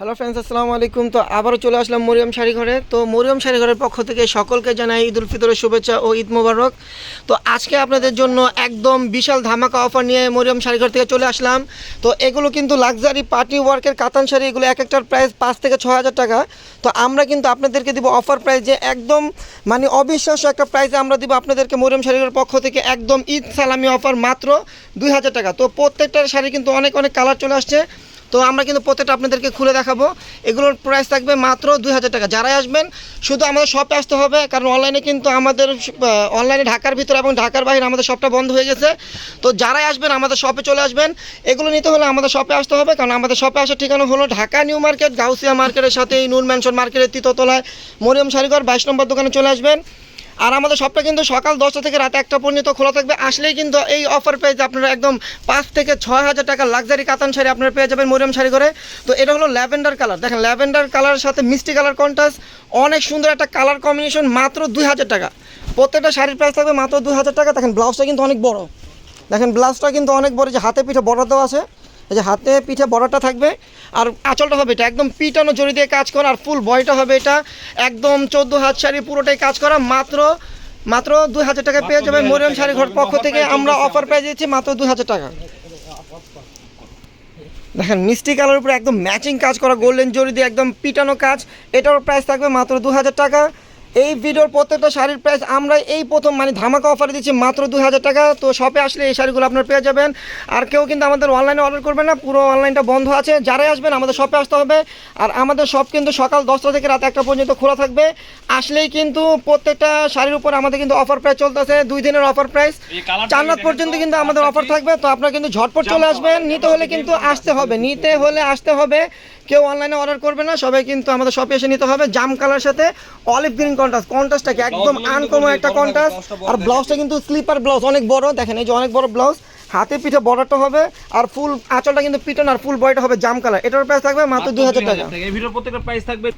Hello friends আসসালামু আলাইকুম। তো আবারও চলে আসলাম মরিয়ম শাড়ি ঘরে। তো মরিয়ম শাড়ি ঘরের পক্ষ থেকে সকলকে জানাই ঈদ উল ফিতরের শুভেচ্ছা ও ঈদ মোবারক। তো আজকে আপনাদের জন্য একদম বিশাল ধামাকা অফার নিয়ে মরিয়ম শাড়ি ঘর থেকে চলে আসলাম। তো এগুলো কিন্তু লাক্সারি পার্টি ওয়ার্কের কাতান শাড়ি, এগুলো এক একটার প্রাইস পাঁচ থেকে ছ হাজার টাকা। তো আমরা কিন্তু আপনাদেরকে দিব অফার প্রাইস যে একদম মানে অবিশ্বাস্য একটা প্রাইসে আমরা দিব আপনাদেরকে মরিয়ম শাড়ি ঘরের পক্ষ থেকে একদম ঈদ সালামি অফার মাত্র দুই হাজার টাকা। তো প্রত্যেকটার শাড়ি কিন্তু অনেক অনেক কালার চলে আসছে। তো আমরা কিন্তু প্রত্যেকটা আপনাদেরকে খুলে দেখাবো। এগুলোর প্রাইস থাকবে মাত্র দুই হাজার টাকা। যারাই আসবেন, শুধু আমাদের শপে আসতে হবে, কারণ অনলাইনে কিন্তু আমাদের অনলাইনে ঢাকার ভিতরে এবং ঢাকার বাইরে আমাদের শপটা বন্ধ হয়ে গেছে। তো যারাই আসবেন, আমাদের শপে চলে আসবেন। এগুলো নিতে হলে আমাদের শপে আসতে হবে, কারণ আমাদের শপে আসার ঠিকানা হলো ঢাকা নিউ মার্কেট, গাউসিয়া মার্কেটের সাথে নুন ম্যানশন মার্কেটের তৃতীয়তলায় মরিয়ম শাড়িঘর বাইশ নম্বর দোকানে চলে আসবেন। আর আমাদের শপটা কিন্তু সকাল দশটা থেকে রাত একটা পর্যন্ত খোলা থাকবে। আসলেই কিন্তু এই অফার পেয়ে আপনারা একদম পাঁচ থেকে ছয় হাজার টাকা লাক্সারি কাতান শাড়ি আপনারা পেয়ে যাবেন মরিয়ম শাড়ি করে তো এটা হলো ল্যাভেন্ডার কালার। দেখেন ল্যাভেন্ডার কালারের সাথে মিষ্টি কালার কন্ট্রাস্ট অনেক সুন্দর একটা কালার কম্বিনেশন মাত্র দুই হাজার টাকা। প্রত্যেকটা শাড়ির প্রাইস থাকবে মাত্র দুই হাজার টাকা। দেখেন ব্লাউজটা কিন্তু অনেক বড়। দেখেন ব্লাউজটা কিন্তু অনেক বড় যে হাতে পিঠে বর্ডার দেওয়া আছে। এই যে হাতে পিঠে বড়াটা থাকবে আর আঁচলটা হবে এটা একদম পিটানো জড়ি দিয়ে কাজ করা আর ফুল বয়টা হবে এটা একদম চোদ্দ হাত শাড়ি পুরোটাই কাজ করা মাত্র মাত্র দুই হাজার টাকা পেয়ে যাবেন মরিয়ম শাড়ি ঘর পক্ষ থেকে আমরা অফার পেয়ে দিচ্ছি মাত্র দুই হাজার টাকা। দেখেন মিষ্টি কালার উপরে একদম ম্যাচিং কাজ করা গোল্ডেন জরি দিয়ে একদম পিটানো কাজ এটারও প্রাইস থাকবে মাত্র দু হাজার টাকা। এই ভিডিওর প্রত্যেকটা শাড়ির প্রাইস আমরা এই প্রথম মানে ধামাকা অফারে দিচ্ছি মাত্র দু হাজার টাকা। তো শপে আসলে এই শাড়িগুলো আপনার পেয়ে যাবেন। আর কেউ কিন্তু আমাদের অনলাইনে অর্ডার করবেন না পুরো অনলাইনটা বন্ধ আছে। যারাই আসবেন আমাদের শপে আসতে হবে। আর আমাদের শপ কিন্তু সকাল দশটা থেকে রাত একটা পর্যন্ত খোলা থাকবে। আসলেই কিন্তু প্রত্যেকটা শাড়ির উপর আমাদের কিন্তু অফার প্রাইস চলতেছে দুই দিনের অফার প্রাইস চার রাত পর্যন্ত কিন্তু আমাদের অফার থাকবে। তো আপনারা কিন্তু ঝটপট চলে আসবেন। নিতে হলে কিন্তু আসতে হবে। নিতে হলে আসতে হবে। কেউ অনলাইনে অর্ডার করবে না। সবাই কিন্তু আমাদের শপে এসে নিতে হবে। জাম কালার সাথে অলিভ গ্রিন কন্ট্রাস্ট কন্ট্রাস্টটা কি একদম আনকমন একটা কন্টাস কন্ট্রাস্ট আর। ব্লাউজটা কিন্তু স্লিপার ব্লাউজ অনেক বড় দেখেন এই যে অনেক বড় ব্লাউজ হাতে পিঠে বড়টা হবে আর ফুল আঁচলটা কিন্তু পিটন আর ফুল বয়টা হবে জাম কালার এটার প্রাইস থাকবে মাত্র দুই হাজার টাকা। এই ভিডিওর প্রত্যেকটা প্রাইস থাকবে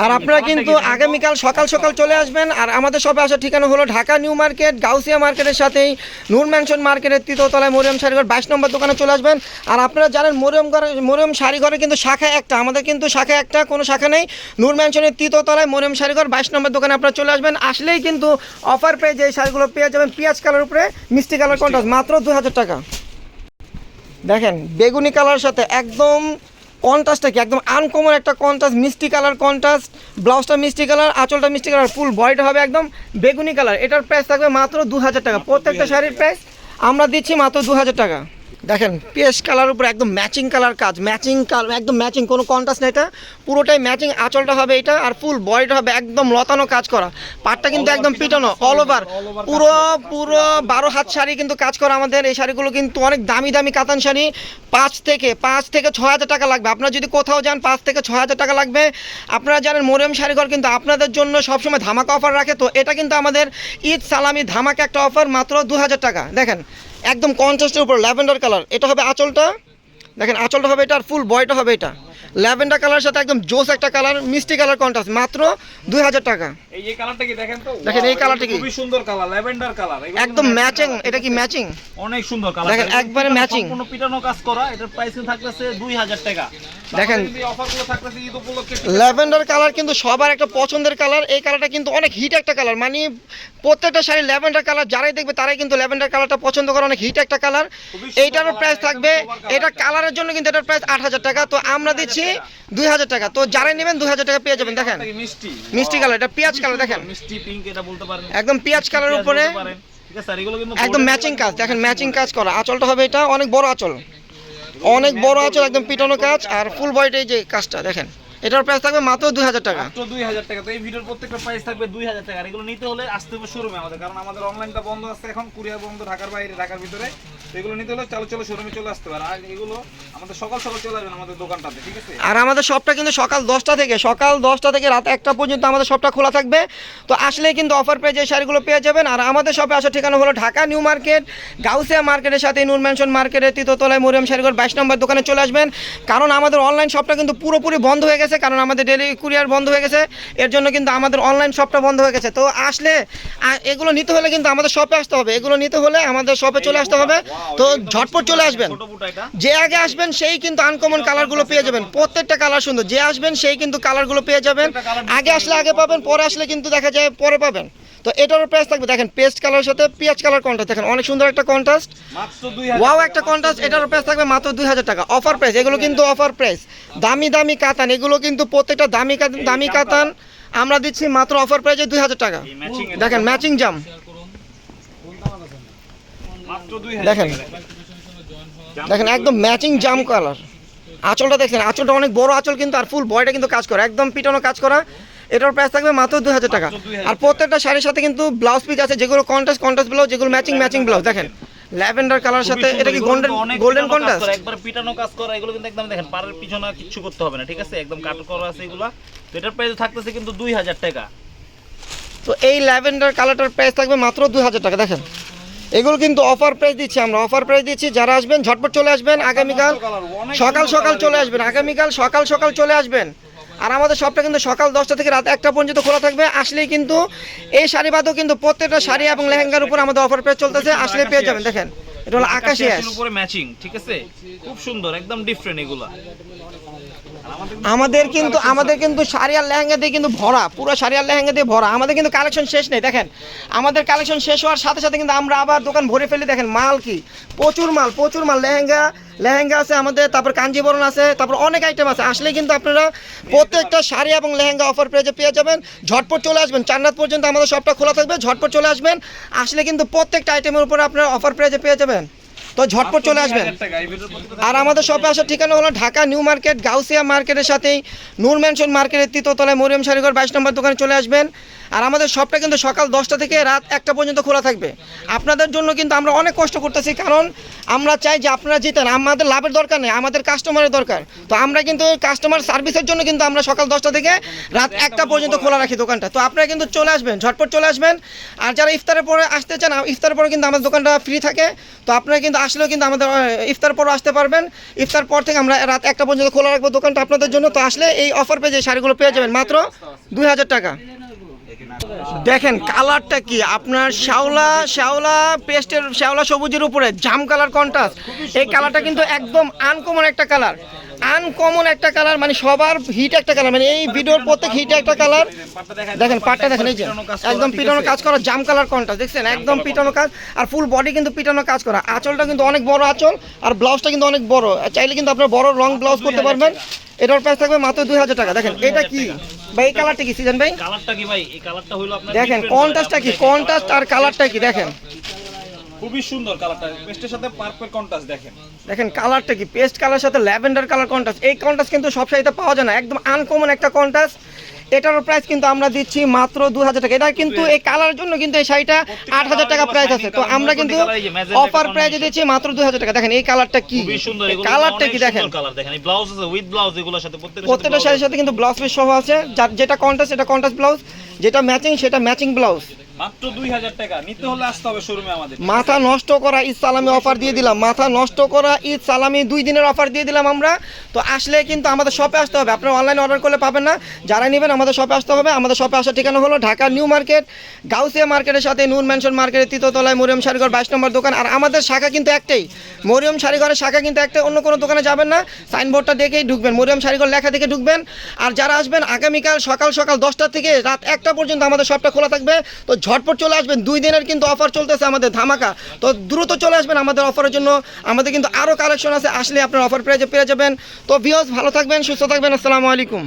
আর আপনারা কিন্তু? আগামীকাল সকাল সকাল চলে আসবেন। আর আমাদের সবে আসার ঠিকানা হলো ঢাকা নিউ মার্কেট গাউসিয়া মার্কেটের সাথেই নূর ম্যানশন মার্কেটের তৃতীয়তলায় মরিয়ম শাড়িঘর বাইশ নম্বর দোকানে চলে আসবেন। আর আপনারা জানেন মরিয়ম ঘরে মরিয়ম শাড়িঘরে কিন্তু শাখা একটা আমাদের কিন্তু শাখা একটা কোনো শাখা নেই। নূর ম্যানশনের তৃতীয়তলায় মরিয়ম শাড়িঘর বাইশ নম্বর দোকানে আপনারা চলে আসবেন। আসলেই কিন্তু অফার পেয়ে যে শাড়িগুলো পেয়ে যাবেন পেঁয়াজ কালার উপরে মিষ্টি কালার কন্ট্রাস্ট মাত্র দু হাজার টাকা। দেখেন বেগুনি কালার সাথে একদম কন্ট্রাস্টটা কি? একদম আনকমন একটা কন্ট্রাস্ট, মিষ্টি কালার কন্ট্রাস্ট, ব্লাউজটা মিষ্টি কালার, আঁচলটা মিষ্টি কালার ফুল বডিটা হবে একদম বেগুনি কালার। এটার প্রাইস থাকবে মাত্র দু হাজার টাকা। প্রত্যেকটা শাড়ির প্রাইস আমরা দিচ্ছি মাত্র দু হাজার টাকা। দেখেন পেস কালার উপরে একদম ম্যাচিং কালার কাজ ম্যাচিং কালার একদম ম্যাচিং কোনো কন্ট্রাস্ট নেই এটা। পুরোটাই ম্যাচিং আঁচলটা হবে এটা আর ফুল বডিটা হবে একদম লতানো কাজ করা। পাটটা কিন্তু একদম পিটানো, অল ওভার পুরো পুরো বারো হাত শাড়ি কিন্তু কাজ করা আমাদের। এই শাড়িগুলো কিন্তু অনেক দামি দামি কাতান শাড়ি। পাঁচ থেকে পাঁচ থেকে ছ হাজার টাকা লাগবে। আপনারা যদি কোথাও যান পাঁচ থেকে ছ হাজার টাকা লাগবে। আপনারা জানেন মরিয়ম শাড়িঘর কিন্তু আপনাদের জন্য সবসময় ধামাকা অফার রাখে। তো এটা কিন্তু আমাদের ঈদ সালামি ধামাকা একটা অফার মাত্র দু হাজার টাকা। দেখেন একদম কন্ট্রাস্টের উপর, ল্যাভেন্ডার কালার। এটা হবে আঁচলটা। দেখেন, আঁচলটা হবে এটা আর ফুল বয়টা হবে এটা। ল্যাভেন্ডার কালার সাথে একদম জোস একটা কালার মিষ্টি কালার কন্ট্রাস্ট মাত্র দুই হাজার টাকা। এই যে কালারটা কি দেখেন তো? দেখেন এই কালারটা কি? খুবই সুন্দর কালার ল্যাভেন্ডার কালার একদম ম্যাচিং এটা কি ম্যাচিং অনেক সুন্দর কালার দেখেন, একবারে matching। সম্পূর্ণ পিটানো কাজ করা এটার প্রাইস থাকতেছে 2000 টাকা। দেখেন। অফারগুলো থাকতেছে ঈদ উপলক্ষে ল্যাভেন্ডার কালার কিন্তু সবার একটা পছন্দের কালার এই কালারটা কিন্তু অনেক হিট একটা কালার মানে প্রত্যেকটা শাড়ি ল্যাভেন্ডার কালার যারাই দেখবে তারাই কিন্তু ল্যাভেন্ডার কালারটা পছন্দ করে অনেক হিট একটা কালার এইটারও প্রাইস থাকবে এটা কালারের জন্য কিন্তু এটার প্রাইস আট হাজার টাকা তো আমরা দিচ্ছি দুই হাজার টাকা। তো যারাই নেবেন দুই হাজার টাকা পেয়ে যাবেন দেখেন। মিষ্টি? কালার এটা পেঁয়াজ কালার দেখেন। একদম পেঁয়াজ পেঁয়াজ উপরে। একদম ম্যাচিং কাজ দেখেন ম্যাচিং কাজ করা। আঁচলটা হবে এটা অনেক বড় আঁচল। অনেক বড় আঁচল একদম পিটানো কাজ। আর ফুল বয়টা এই যে কাজটা দেখেন। এটার প্রাইস থাকবে মাত্র দুই হাজার টাকা। মাত্র 2000 টাকা। তো এই ভিডিওর প্রত্যেকটা প্রাইস থাকবে 2000 টাকা। আর এগুলো নিতে হলে আসতে হবে শোরুমে আমাদের কারণ আমাদের অনলাইনটা বন্ধ আছে এখন কুরিয়ার বন্ধ ঢাকার বাইরে ঢাকার ভিতরে। এগুলো নিতে হলে চলো চলো শোরুমে চলে আসতে পারে আর এগুলো আমাদের সকাল সকাল চলে আসবেন আমাদের দোকানটাতে, ঠিক আছে? আর আমাদের শপটা কিন্তু সকাল দশটা থেকে, সকাল দশটা থেকে রাত একটা পর্যন্ত আমাদের শপটা খোলা থাকবে। তো আসলেই কিন্তু অফার পেয়ে যে শাড়িগুলো পেয়ে যাবেন। আর আমাদের শপে আসার ঠিকানা হলো ঢাকা নিউ মার্কেট, গাউসিয়া মার্কেটের সাথে নূর ম্যানশন মার্কেটের তৃতীয়তলায় মরিয়ম শাড়িঘর বাইশ নম্বর দোকানে চলে আসবেন। কারণ আমাদের অনলাইন শপটা কিন্তু পুরোপুরি বন্ধ হয়ে গেছে, কারণ আমাদের ডেলি কুরিয়ার বন্ধ হয়ে গেছে। এর জন্য কিন্তু আমাদের অনলাইন শপটা বন্ধ হয়ে গেছে। তো আসলে এগুলো নিতে হলে কিন্তু আমাদের শপে আসতে হবে। এগুলো নিতে হলে আমাদের শপে চলে আসতে হবে। তো ঝটপট চলে আসবেন। যে আগে আসবেন সেই কিন্তু আনকমন কালারগুলো পেয়ে যাবেন। প্রত্যেকটা কালার সুন্দর। যে আসবেন সেই কিন্তু কালারগুলো পেয়ে যাবেন। আগে আসলে আগে পাবেন পরে আসলে কিন্তু দেখা যায় পরে পাবেন। তো এটারও প্রাইস থাকবে। দেখেন পেস্ট কালার সাথে পেঁয়াজ কালার কন্ট্রাস্ট দেখেন অনেক সুন্দর একটা কন্ট্রাস্ট ওয়াও একটা কন্ট্রাস্ট এটারও প্রাইস থাকবে মাত্র দুই হাজার টাকা। অফার প্রাইস এগুলো কিন্তু অফার প্রাইস দামি দামি কাতান। এগুলো কিন্তু প্রত্যেকটা দামি কাতান দামি কাতান। আমরা দিচ্ছি মাত্র অফার প্রাইসে দুই হাজার টাকা। দেখেন ম্যাচিং জাম। দেখেন। দেখেন একদম ম্যাচিং জাম কালার আঁচলটা দেখেন আঁচলটা অনেক বড় আঁচল কিন্তু আর ফুল বয়টা কিন্তু কাজ করে একদম পিটানো কাজ করা। এটার প্রাইস থাকবে মাত্র দুই হাজার টাকা। আর প্রত্যেকটা শাড়ির সাথে কিন্তু ব্লাউজ পিস আছে যেগুলো কন্ট্রাস্ট কন্ট্রাস্ট ব্লাউজ যেগুলো ম্যাচিং ম্যাচিং ব্লাউজ দেখেন ল্যাভেন্ডার কালার সাথে এটা কি গোল্ডেন গোল্ডেন কন্ট্রাস্ট একবার পিটানো কাজ করা এগুলো কিন্তু একদম দেখেন পাড়ের পিছনে কিচ্ছু করতে হবে না ঠিক আছে? একদম কাট করা আছে এগুলা। তো এটার প্রাইস থাকতেছে কিন্তু দুই হাজার টাকা। তো এই ল্যাভেন্ডার কালারটার প্রাইস থাকবে মাত্র দুই হাজার টাকা দেখেন। এগুলো কিন্তু অফার প্রাইস দিচ্ছি আমরা। অফার প্রাইস দিচ্ছি, যারা আসবেন, ঝটপট চলে আসবেন আগামীকাল। সকাল সকাল চলে আসবেন, আগামীকাল সকাল সকাল চলে আসবেন। আর আমাদের শপটা কিন্তু সকাল দশটা থেকে রাত একটা পর্যন্ত খোলা থাকবে। আসলেই কিন্তু এই শাড়ি বাদও কিন্তু প্রত্যেকটা শাড়ি এবং লেহেঙ্গার উপর আমাদের অফার প্রাইস চলতেছে। আসলে পেয়ে যাবেন, দেখেন। এটা হলো আকাশি অ্যাশ উপরে ম্যাচিং ঠিক আছে? খুব সুন্দর একদম ডিফারেন্ট এগুলা। আমাদের কিন্তু আমাদের কিন্তু শাড়ি আর লেহেঙ্গা দিয়ে কিন্তু ভরা পুরো শাড়ি আর লেহেঙ্গা দিয়ে ভরা। আমাদের কিন্তু কালেকশন শেষ নেই দেখেন। আমাদের কালেকশন শেষ হওয়ার সাথে সাথে কিন্তু আমরা আবার দোকান ভরে ফেলি দেখেন মাল কি? প্রচুর মাল প্রচুর মাল। লেহেঙ্গা লেহেঙ্গা আছে আমাদের তারপর কাঞ্জিবরণ আছে তারপর অনেক আইটেম আছে। আসলে কিন্তু আপনারা প্রত্যেকটা শাড়ি এবং লেহেঙ্গা অফার পেয়ে পেয়ে যাবেন। ঝটপট চলে আসবেন। চান্নাত পর্যন্ত আমাদের শপটা খোলা থাকবে ঝটপট চলে আসবেন। আসলে কিন্তু প্রত্যেকটা আইটেমের উপরে আপনারা অফার পেয়ে পেয়ে যাবেন। তো ঝটপট চলে আসবেন। আর আমাদের শপে আসার ঠিকানা হলো ঢাকা নিউ মার্কেট গাউসিয়া মার্কেটের সাথেই নূর ম্যানশন মার্কেটের তৃতীয়তলায় মরিয়ম শাড়িঘর বাইশ নম্বর দোকানে চলে আসবেন। আর আমাদের শপটা কিন্তু সকাল দশটা থেকে রাত একটা পর্যন্ত খোলা থাকবে। আপনাদের জন্য কিন্তু আমরা অনেক কষ্ট করতেছি কারণ আমরা চাই যে আপনারা জিতেন। আমাদের লাভের দরকার নেই আমাদের কাস্টমারের দরকার। তো আমরা কিন্তু কাস্টমার সার্ভিসের জন্য কিন্তু আমরা সকাল দশটা থেকে রাত একটা পর্যন্ত খোলা রাখি দোকানটা। তো আপনারা কিন্তু চলে আসবেন ঝটপট চলে আসবেন। আর যারা ইফতারের পরে আসতে চান ইফতারের পরে কিন্তু আমাদের দোকানটা ফ্রি থাকে। তো আপনারা কিন্তু আসলেও কিন্তু আমাদের ইফতার পর আসতে পারবেন। ইফতার পর থেকে আমরা রাত একটা পর্যন্ত খোলা রাখব দোকানটা আপনাদের জন্য। তো আসলে এই অফার পেয়ে যে শাড়িগুলো পেয়ে যাবেন। মাত্র দুই হাজার টাকা। দেখেন কালারটা কি? আপনার শ্যাওলা শ্যাওলা পেস্টের, শ্যাওলা সবুজের উপরে, জাম কালার কন্ট্রাস্ট এই কালারটা কিন্তু একদম আনকমন একটা কালার। আনকমন একটা কালার মানে সবার হিট একটা কালার মানে এই ভিডিওর প্রত্যেক হিট একটা কালার। দেখেন পাটটা দেখেন এই যে একদম পিটানো কাজ করা জাম কালার কন্ট্রাস্ট দেখছেন? একদম পিটানো কাজ আর ফুল বডি কিন্তু পিটানো কাজ করা। আঁচলটা কিন্তু অনেক বড় আঁচল আর ব্লাউজটা কিন্তু অনেক বড়। চাইলে কিন্তু আপনার বড় রং ব্লাউজ করতে পারবেন। এটার প্রাইস থাকবে মাত্র দুই হাজার টাকা। দেখেন এটা কি? ভাই এই কালারটা কি সিজন ভাই? কালারটা কি ভাই? এই কালারটা হলো আপনার দেখেন কন্ট্রাস্টটা কি? কন্ট্রাস্ট আর কালারটা কি? দেখেন। খুবই সুন্দর কালারটা। পেস্টের সাথে পার্পল কন্ট্রাস্ট দেখেন। দেখেন কালারটা কি? পেস্ট কালার সাথে ল্যাভেন্ডার কালার কন্ট্রাস্ট এই কন্ট্রাস্ট কিন্তু সব শাড়িতে পাওয়া যায় না। একদম আনকমন একটা কন্ট্রাস্ট এটারও প্রাইস কিন্তু আমরা দিচ্ছি মাত্র দু হাজার টাকা। এটা কিন্তু এই কালার জন্য কিন্তু এই শাড়িটা আট হাজার টাকা প্রাইস আছে। তো আমরা কিন্তু অফার প্রাইসে দিচ্ছি মাত্র দু হাজার টাকা। দেখেন এই কালারটা কি? খুবই সুন্দর। এগুলো কালারটা কি দেখেন? কালার দেখেন। এই ব্লাউজ আছে উইথ ব্লাউজ এগুলোর সাথে প্রত্যেকটা শাড়ির সাথে কিন্তু ব্লাউজ পিস সহ আছে। যেটা কন্ট্রাস্ট সেটা কন্ট্রাস্ট ব্লাউজ যেটা ম্যাচিং সেটা ম্যাচিং ব্লাউজ মাত্র 2000 টাকা। নিতে হলে আসতে হবে শোরুমে আমাদের। মাথা নষ্ট করা ঈদ সালামি অফার দিয়ে দিলাম। মাথা নষ্ট করা ঈদ সালামি দুই দিনের অফার দিয়ে দিলাম আমরা। তো আসলে কিন্তু আমাদের শপে আসতে হবে। আপনারা অনলাইনে অর্ডার করলে পাবেন না। যারা নেবেন, আমাদের শপে আসতে হবে। আমাদের শপে আসার ঠিকানা হলো ঢাকা নিউ মার্কেট, গাউসিয়া মার্কেটের সাথে নূর ম্যানশন মার্কেটের তৃতীয়তলায় মরিয়ম শাড়িঘর বাইশ নম্বর দোকান। আর আমাদের শাখা কিন্তু একটাই। মরিয়ম শাড়িঘরের শাখা কিন্তু একটাই। অন্য কোনো দোকানে যাবেন না। সাইনবোর্ডটা দেখেই ঢুকবেন। মরিয়ম শাড়িঘর লেখা দেখে ঢুকবেন। আর যারা আসবেন, আগামীকাল সকাল সকাল দশটা থেকে রাত একটা পর্যন্ত আমাদের শপটা খোলা থাকবে। তো ঝটপট চলে আসবেন। দুই দিনের কিন্তু অফার চলতেছে আমাদের ধামাকা। তো দ্রুত চলে আসবেন আমাদের অফারের জন্য। আমাদের কিন্তু আরও কালেকশন আছে, আসলে আপনার অফার প্রাইজে পেয়ে যাবেন। তো ভিওস ভালো থাকবেন, সুস্থ থাকবেন, আসসালামু আলাইকুম।